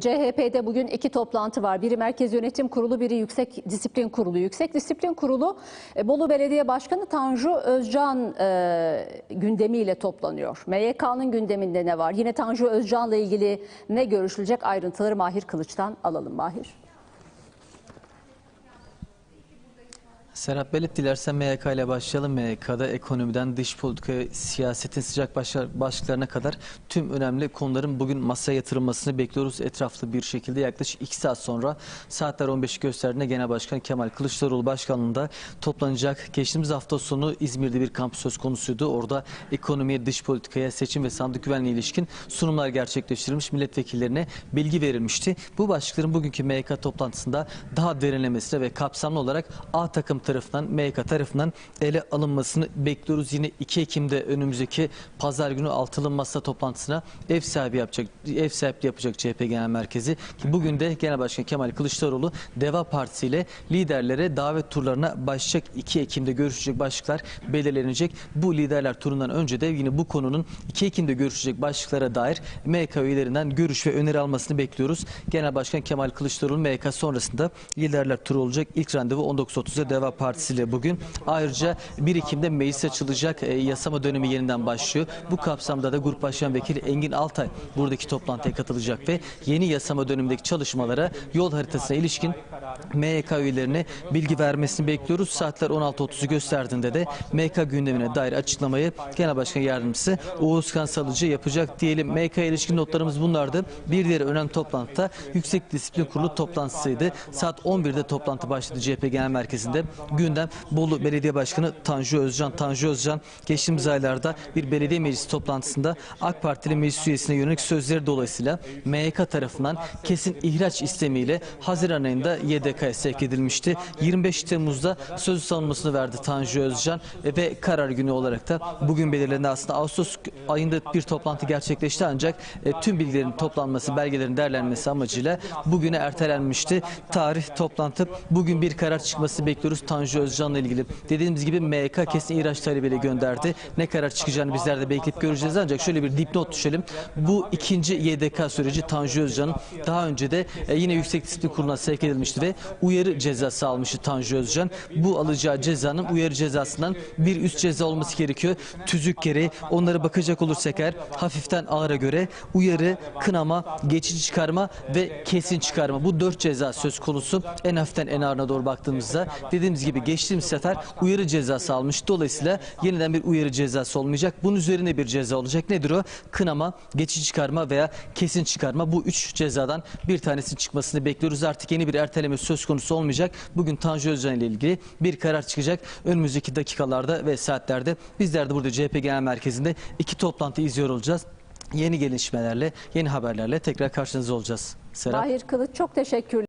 CHP'de bugün iki toplantı var. Biri Merkez Yönetim Kurulu, biri Yüksek Disiplin Kurulu. Yüksek Disiplin Kurulu e, Bolu Belediye Başkanı Tanju Özcan e, gündemiyle toplanıyor. MYK'nın gündeminde ne var? Yine Tanju Özcan'la ilgili ne görüşülecek ayrıntıları Mahir Kılıç'tan alalım. Mahir. Serap Belet dilersen MYK ile başlayalım. MYK'da ekonomiden dış politikaya, siyasetin sıcak başlıklarına kadar tüm önemli konuların bugün masaya yatırılmasını bekliyoruz. Etraflı bir şekilde yaklaşık 2 saat sonra saatler 15'i gösterdiğinde Genel Başkan Kemal Kılıçdaroğlu başkanlığında toplanacak. Geçtiğimiz hafta sonu İzmir'de bir kamp söz konusuydu. Orada ekonomiye, dış politikaya, seçim ve sandık güvenliğine ilişkin sunumlar gerçekleştirilmiş. Milletvekillerine bilgi verilmişti. Bu başlıkların bugünkü MYK toplantısında daha derinlemesine ve kapsamlı olarak A takım MYK tarafından ele alınmasını bekliyoruz. Yine 2 Ekim'de önümüzdeki pazar günü altılı masa toplantısına ev sahibi yapacak, ev sahipliği yapacak CHP Genel Merkezi. Ki bugün de Genel Başkan Kemal Kılıçdaroğlu Deva Partisi ile liderlere davet turlarına başlayacak. 2 Ekim'de görüşecek başlıklar belirlenecek. Bu liderler turundan önce de yine bu konunun 2 Ekim'de görüşecek başlıklara dair MYK üyelerinden görüş ve öneri almasını bekliyoruz. Genel Başkan Kemal Kılıçdaroğlu MYK sonrasında liderler turu olacak. İlk randevu 19.30'da Deva Partisi ile bugün. Ayrıca 1 Ekim'de meclis açılacak. E, yasama dönemi yeniden başlıyor. Bu kapsamda da Grup Başkan Vekili Engin Altay buradaki toplantıya katılacak ve yeni yasama dönemindeki çalışmalara yol haritasına ilişkin MYK üyelerine bilgi vermesini bekliyoruz. Saatler 16.30'u gösterdiğinde de MYK gündemine dair açıklamayı Genel Başkan Yardımcısı Oğuzkan Salıcı yapacak diyelim. MYK ilişkin notlarımız bunlardı. Bir diğer önemli toplantıda Yüksek Disiplin Kurulu toplantısıydı. Saat 11'de toplantı başladı CHP Genel Merkezi'nde. Gündem Bolu Belediye Başkanı Tanju Özcan. Tanju Özcan geçtiğimiz aylarda bir belediye meclisi toplantısında AK Partili meclis üyesine yönelik sözleri dolayısıyla MYK tarafından kesin ihraç istemiyle Haziran ayında YDK'ya sevk edilmişti. 25 Temmuz'da sözü savunmasını verdi Tanju Özcan ve karar günü olarak da bugün belirlendi. Aslında Ağustos ayında bir toplantı gerçekleşti ancak e, tüm bilgilerin toplanması, belgelerin değerlenmesi amacıyla bugüne ertelenmişti. Tarih toplantı bugün bir karar çıkması bekliyoruz Tanju Özcan'la ilgili. Dediğimiz gibi MYK kesin ihraç talebiyle gönderdi. Ne karar çıkacağını bizler de bekleyip göreceğiz ancak şöyle bir dipnot düşelim. Bu ikinci YDK süreci Tanju Özcan'ın daha önce de e, yine Yüksek Disiplin Kurulu'na sevk edilmişti ve uyarı cezası almıştı Tanju Özcan. Bu alacağı cezanın uyarı cezasından bir üst ceza olması gerekiyor. Tüzük gereği onlara bakacak olursak eğer hafiften ağıra göre uyarı, kınama, geçici çıkarma ve kesin çıkarma. Bu dört ceza söz konusu. En hafiften en ağırına doğru baktığımızda dediğimiz gibi geçtiğimiz sefer uyarı cezası almış. Dolayısıyla yeniden bir uyarı cezası olmayacak. Bunun üzerine bir ceza olacak. Nedir o? Kınama, geçici çıkarma veya kesin çıkarma. Bu üç cezadan bir tanesinin çıkmasını bekliyoruz. Artık yeni bir erteleme söz konusu olmayacak. Bugün Tanju Özcan ile ilgili bir karar çıkacak. Önümüzdeki dakikalarda ve saatlerde bizler de burada CHP Genel Merkezi'nde iki toplantı izliyor olacağız. Yeni gelişmelerle, yeni haberlerle tekrar karşınızda olacağız. Serap. Mahir Kılıç çok teşekkürler.